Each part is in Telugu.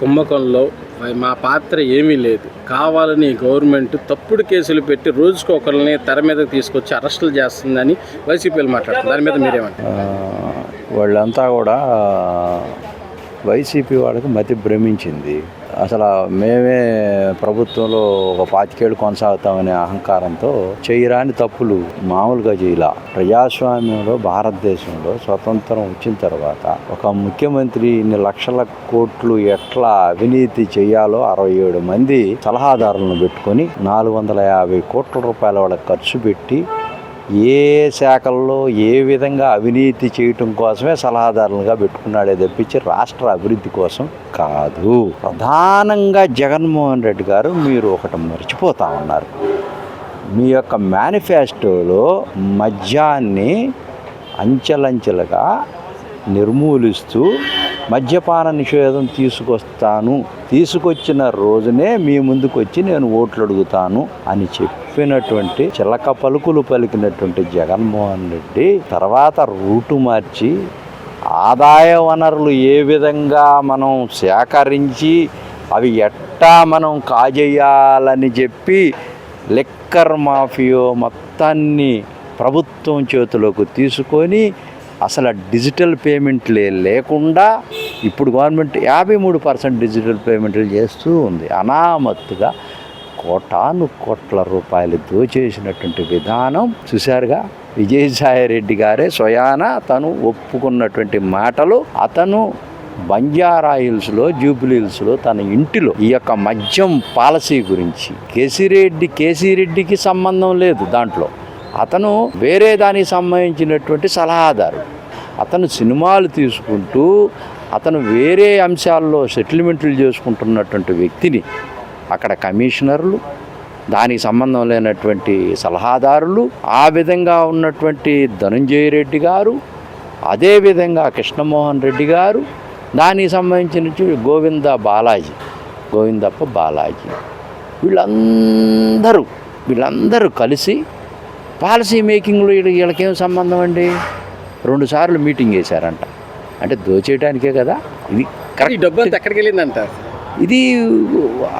కుంభకంలో మా పాత్ర ఏమీ లేదు. కావాలని గవర్నమెంట్ తప్పుడు కేసులు పెట్టి రోజుకు ఒకరిని తెర మీదకి తీసుకొచ్చి అరెస్టులు చేస్తుందని వైసీపీలు మాట్లాడుతారు దాని మీద మీరేమంటారు? వాళ్ళంతా కూడా వైసీపీ వాళ్ళకి మతి భ్రమించింది. అసలు మేమే ప్రభుత్వంలో ఒక పాతికేళ్ళు కొనసాగుతామనే అహంకారంతో చేయరాని తప్పులు మామూలుగా చేయాల. ప్రజాస్వామ్యంలో భారతదేశంలో స్వతంత్రం వచ్చిన తర్వాత ఒక ముఖ్యమంత్రి ఇన్ని లక్షల కోట్లు ఎట్లా అవినీతి చేయాలో అరవై ఏడు మంది సలహాదారులను పెట్టుకొని నాలుగు వందల యాభై కోట్ల రూపాయల వాళ్ళకి ఖర్చు పెట్టి ఏ శాఖల్లో ఏ విధంగా అవినీతి చేయటం కోసమే సలహాదారులుగా పెట్టుకున్నాడే తప్పించి రాష్ట్ర అభివృద్ధి కోసం కాదు. ప్రధానంగా జగన్మోహన్ రెడ్డి గారు మీరు ఒకటి మర్చిపోతా ఉన్నారు. మీ యొక్క మేనిఫెస్టోలో మద్యాన్ని అంచెలంచెలుగా నిర్మూలిస్తూ మద్యపాన నిషేధం తీసుకొస్తాను. తీసుకొచ్చిన రోజునే మీ ముందుకు వచ్చి నేను ఓట్లు అడుగుతాను అని చెప్పినటువంటి చిలక పలుకులు పలికినటువంటి జగన్మోహన్ రెడ్డి తర్వాత రూటు మార్చి ఆదాయ వనరులు ఏ విధంగా మనం సేకరించి అవి ఎట్టా మనం కాజేయాలని చెప్పి లిక్కర్ మాఫియో మొత్తాన్ని ప్రభుత్వం చేతిలోకి తీసుకొని అసలు డిజిటల్ పేమెంట్లే లేకుండా ఇప్పుడు గవర్నమెంట్ యాభై మూడు పర్సెంట్ డిజిటల్ పేమెంట్లు చేస్తూ ఉంది. అనామత్తుగా కోటాను కోట్ల రూపాయలు దోచేసినటువంటి విధానం చూశారుగా? విజయసాయి రెడ్డి గారే స్వయాన తను ఒప్పుకున్నటువంటి మాటలు అతను బంజారా హిల్స్లో జూబ్లీ హిల్స్లో తన ఇంటిలో ఈ యొక్క మద్యం పాలసీ గురించి కేసీరెడ్డి కేసీరెడ్డికి సంబంధం లేదు దాంట్లో. అతను వేరే దానికి సంబంధించినటువంటి సలహాదారు. అతను సినిమాలు తీసుకుంటూ అతను వేరే అంశాల్లో సెటిల్మెంట్లు చేసుకుంటున్నటువంటి వ్యక్తిని అక్కడ కమిషనర్లు దానికి సంబంధం లేనటువంటి సలహాదారులు ఆ విధంగా ఉన్నటువంటి ధనంజయ రెడ్డి గారు అదేవిధంగా కృష్ణమోహన్ రెడ్డి గారు దానికి సంబంధించిన గోవింద బాలాజీ గోవిందప్ప బాలాజీ. వీళ్ళందరూ వీళ్ళందరూ కలిసి పాలసీ మేకింగ్లో వీళ్ళ వీళ్ళకేం సంబంధం అండి? రెండు సార్లు మీటింగ్ చేశారంట. అంటే దోచేయడానికే కదా? ఇది కరెక్ట్. డబ్బు అంతా ఎక్కడికి వెళ్ళిందంటారు ఇది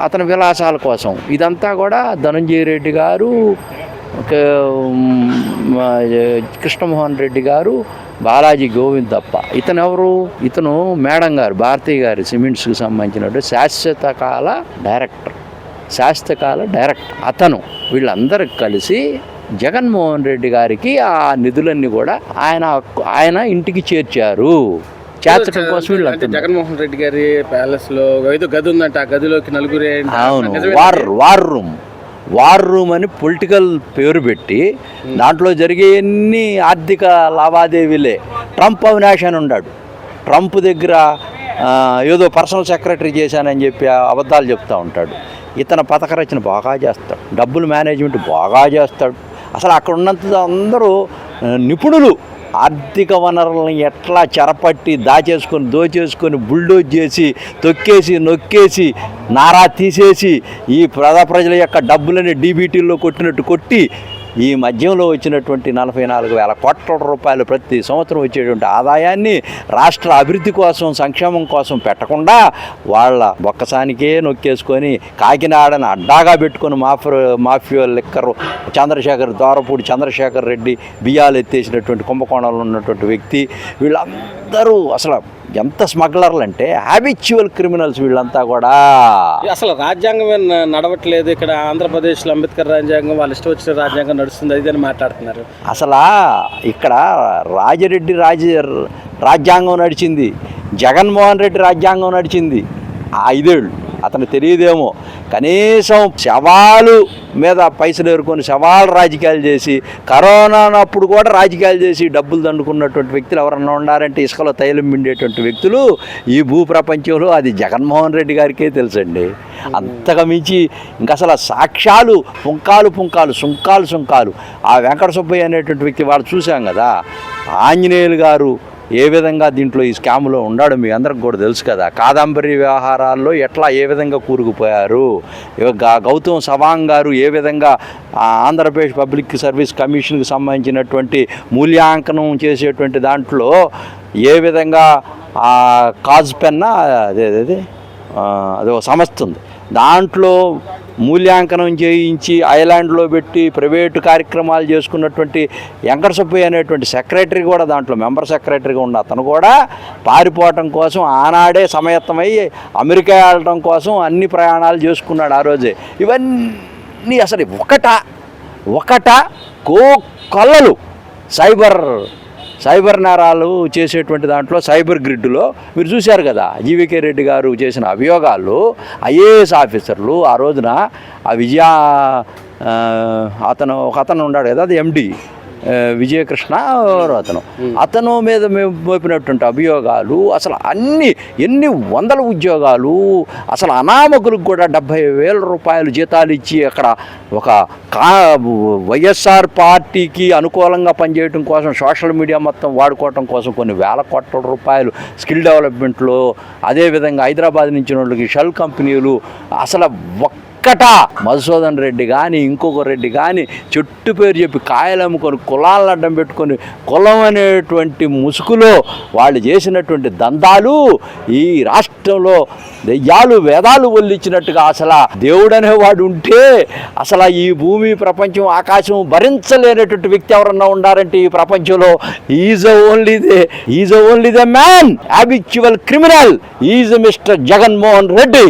అతని విలాసాల కోసం. ఇదంతా కూడా ధనంజయ రెడ్డి గారు కృష్ణమోహన్ రెడ్డి గారు బాలాజీ గోవింద్ తప్ప ఇతను ఎవరు? ఇతను మేడం గారు భారతీయ గారి సిమెంట్స్కి సంబంధించినటువంటి శాశ్వత కాల డైరెక్టర్. శాశ్వత కాల డైరెక్టర్. అతను. వీళ్ళందరూ కలిసి జగన్మోహన్ రెడ్డి గారికి ఆ నిధులన్నీ కూడా ఆయన ఆయన ఇంటికి చేర్చారు. చేర్చడం కోసం వీళ్ళు. జగన్మోహన్ రెడ్డి గారి ప్యాలెస్లో ఏదో గది ఉందంట ఆ గదిలోకి నలుగురే అవును? War war room war room అని పొలిటికల్ పేరు పెట్టి దాంట్లో జరిగే ఎన్ని ఆర్థిక లావాదేవీలే. ట్రంప్ అవినాష్ అని ఉన్నాడు. ట్రంప్ దగ్గర ఏదో పర్సనల్ సెక్రటరీ చేశానని చెప్పి అబద్ధాలు చెప్తూ ఉంటాడు. ఇతను పథక రచన బాగా చేస్తాడు. డబ్బులు మేనేజ్మెంట్ బాగా చేస్తాడు. అసలు అక్కడ ఉన్నంత అందరూ నిపుణులు ఆర్థిక వనరులను ఎట్లా చెరపట్టి దాచేసుకొని దోచేసుకొని బుల్డోజ్ చేసి తొక్కేసి నొక్కేసి నారా తీసేసి ఈ ప్రజా ప్రజల యొక్క డబ్బులని డీబీటీల్లో కొట్టినట్టు కొట్టి ఈ మధ్యంలో వచ్చినటువంటి నలభై నాలుగు వేల కోట్ల రూపాయలు ప్రతి సంవత్సరం వచ్చేటువంటి ఆదాయాన్ని రాష్ట్ర అభివృద్ధి కోసం సంక్షేమం కోసం పెట్టకుండా వాళ్ళ ఒక్కసానికే నొక్కేసుకొని కాకినాడను అడ్డాగా పెట్టుకొని mafia mafia liquor Chandrasekhar Dwarapudi Chandrasekhar Reddy బియ్యాలు ఎత్తేసినటువంటి కుంభకోణంలో ఉన్నటువంటి వ్యక్తి వీళ్ళందరూ అసలు ఎంత స్మగ్లర్లు అంటే హ్యాబిచువల్ క్రిమినల్స్ వీళ్ళంతా కూడా. అసలు రాజ్యాంగం నడవట్లేదు. ఇక్కడ ఆంధ్రప్రదేశ్లో అంబేద్కర్ రాజ్యాంగం వాళ్ళు ఇష్టం వచ్చిన రాజ్యాంగం నడుస్తుంది. అది అని మాట్లాడుతున్నారు. అసలు ఇక్కడ రాజిరెడ్డి రాజ రాజ్యాంగం నడిచింది. జగన్మోహన్ రెడ్డి రాజ్యాంగం నడిచింది. ఆ ఐదేళ్ళు. అతను తెలియదేమో. కనీసం శవాలు మీద పైసలు ఎరుకొని శవాలు రాజకీయాలు చేసి కరోనా అప్పుడు కూడా రాజకీయాలు చేసి డబ్బులు దండుకున్నటువంటి వ్యక్తులు ఎవరన్నా ఉన్నారంటే ఇసుకలో తైలం మిండేటువంటి వ్యక్తులు ఈ భూ ప్రపంచంలో అది జగన్మోహన్ రెడ్డి గారికే తెలుసండి. అంతగా మించి ఇంకా అసలు సాక్ష్యాలు పుంకాలు పుంకాలు సుంకాలు సుంకాలు. ఆ వెంకట సుబ్బయ్య అనేటువంటి వ్యక్తి వాళ్ళు చూసాం కదా ఆంజనేయులు గారు ఏ విధంగా దీంట్లో ఈ స్కామ్లో ఉన్నాడో మీ అందరికి కూడా తెలుసు కదా. కాదంబరి వ్యవహారాల్లో ఎట్లా ఏ విధంగా కూరుకుపోయారు? గౌతమ్ సవాంగ్ గారు ఏ విధంగా ఆంధ్రప్రదేశ్ పబ్లిక్ సర్వీస్ కమిషన్కి సంబంధించినటువంటి మూల్యాంకనం చేసేటువంటి దాంట్లో ఏ విధంగా కాజ్ పెన్న అదే అదే అదే అది ఒక సంస్థ ఉంది. దాంట్లో మూల్యాంకనం చేయించి ఐలాండ్లో పెట్టి ప్రైవేటు కార్యక్రమాలు చేసుకున్నటువంటి వెంకట సుబ్బయ్య అనేటువంటి సెక్రటరీ కూడా దాంట్లో మెంబర్ సెక్రటరీగా ఉన్న అతను కూడా పారిపోవటం కోసం ఆనాడే సమయత్తమై అమెరికా వెళ్ళడం కోసం అన్ని ప్రయాణాలు చేసుకున్నాడు ఆ రోజే. ఇవన్నీ అసలు ఒకట ఒకట కో కొల్లలు సైబర్ సైబర్ నేరాలు చేసేటువంటి దాంట్లో సైబర్ గ్రిడ్లో మీరు చూశారు కదా జీవికే రెడ్డి గారు చేసిన అభియోగాలు ఐఏఎస్ ఆఫీసర్లు ఆ రోజున ఆ విజయ అతను ఒక అతను ఉన్నాడు కదా అది ఎండి విజయకృష్ణ అతను. అతను మీద మేము మోపినటువంటి అభియోగాలు అసలు అన్ని ఎన్ని వందల ఉద్యోగాలు అసలు అనామకులకు కూడా డెబ్భై వేల రూపాయలు జీతాలు ఇచ్చి అక్కడ ఒక కా వైఎస్ఆర్ పార్టీకి అనుకూలంగా పనిచేయడం కోసం సోషల్ మీడియా మొత్తం వాడుకోవటం కోసం కొన్ని వేల కోట్ల రూపాయలు స్కిల్ డెవలప్మెంట్లో అదేవిధంగా హైదరాబాద్ నుంచి వాళ్ళకి షెల్ కంపెనీలు అసలు ఒక్కట మధుసూదన్ రెడ్డి కానీ ఇంకొక రెడ్డి కానీ చెట్టు పేరు చెప్పి కాయలు అమ్ముకొని కులాలను అడ్డం పెట్టుకొని కులం అనేటువంటి ముసుగులో వాళ్ళు చేసినటువంటి దందాలు ఈ రాష్ట్రంలో దెయ్యాలు వేదాలు వల్లించినట్టుగా అసలు దేవుడు అనేవాడు ఉంటే అసలు ఈ భూమి ప్రపంచం ఆకాశం భరించలేనటువంటి వ్యక్తి ఎవరన్నా ఉండారంటే ఈ ప్రపంచంలో? Is only they is only the man habitual criminal is mister Jaganmohan Reddy